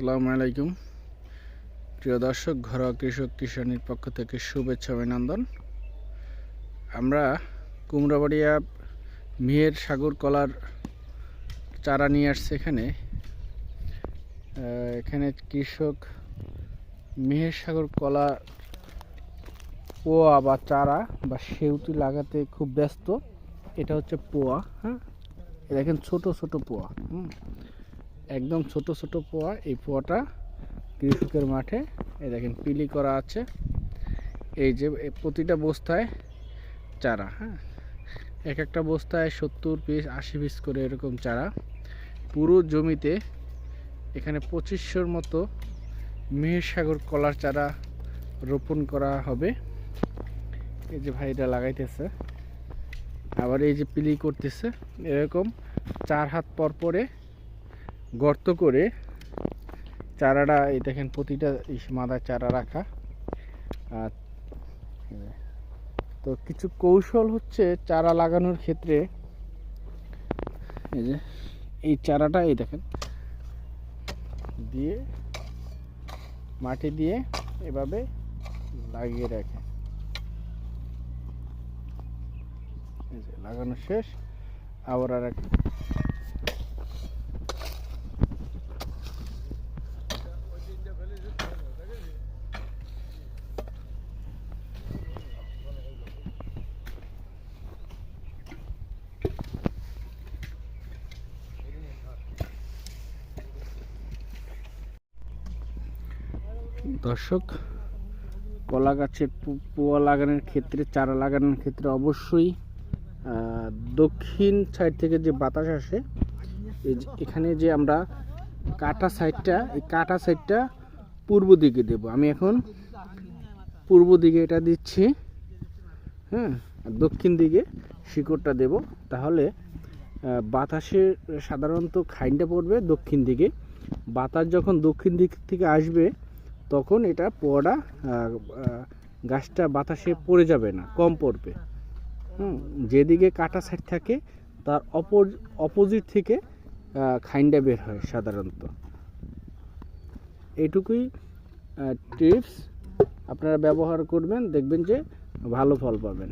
আসসালামু আলাইকুম। প্রিয় দর্শক, ঘরোয়া কৃষক কিষানির পক্ষ থেকে শুভেচ্ছা অভিনন্দন। আমরা কুমড়াবাড়িয়া মেহের সাগর কলার চারা নিয়ে আসছে এখানে। এখানে কৃষক মেহের সাগর কলা পোয়া বা চারা বা সেউতি লাগাতে খুব ব্যস্ত। এটা হচ্ছে পোয়া হ্যাঁ? দেখেন ছোট ছোট পোয়া, হুম? একদম ছোট ছোট পোয়া, এই পোয়াটা কৃষকের মাঠে, এই দেখেন, পিলি করা আছে। এই যে প্রতিটা বস্তায় চারা হ্যাঁ? এক একটা বস্তায় সত্তর পিস, আশি পিস করে এরকম চারা। পুরো জমিতে এখানে পঁচিশশোর মতো মেহেরসাগর কলার চারা রোপণ করা হবে। এই যে ভাইটা লাগাইতেছে। আবার এই যে পিলি করতেছে, এরকম চার হাত পর পরে গর্ত করে চারাটা, এই দেখেন প্রতিটা মাদায় চারা রাখা। আর তো কিছু কৌশল হচ্ছে চারা লাগানোর ক্ষেত্রে। এই যে, এই চারাটা, এই দেখেন, দিয়ে মাটি দিয়ে এভাবে লাগিয়ে রাখে। লাগানো শেষ, আবার আর এক দর্শক, কলা গাছের পোয়া লাগানোর ক্ষেত্রে, চারা লাগানোর ক্ষেত্রে অবশ্যই দক্ষিণ সাইড থেকে যে বাতাস আসে এখানে যে আমরা কাটা সাইডটা এই কাটা সাইডটা পূর্ব দিকে দেব। আমি এখন পূর্ব দিকে এটা দিচ্ছি হ্যাঁ দক্ষিণ দিকে শিকড়টা দেব। তাহলে বাতাসে সাধারণত খাইনটা পড়বে দক্ষিণ দিকে। বাতাস যখন দক্ষিণ দিক থেকে আসবে তখন এটা আহ, গাছটা বাতাসে পড়ে যাবে না কম পড়বে। হুম যেদিকে কাটা সাইড থাকে তার অপর অপোজিট থেকে খাইন্ডা বের হয় সাধারণত। এটুকুই টিপস। আপনারা ব্যবহার করবেন দেখবেন যে ভালো ফল পাবেন।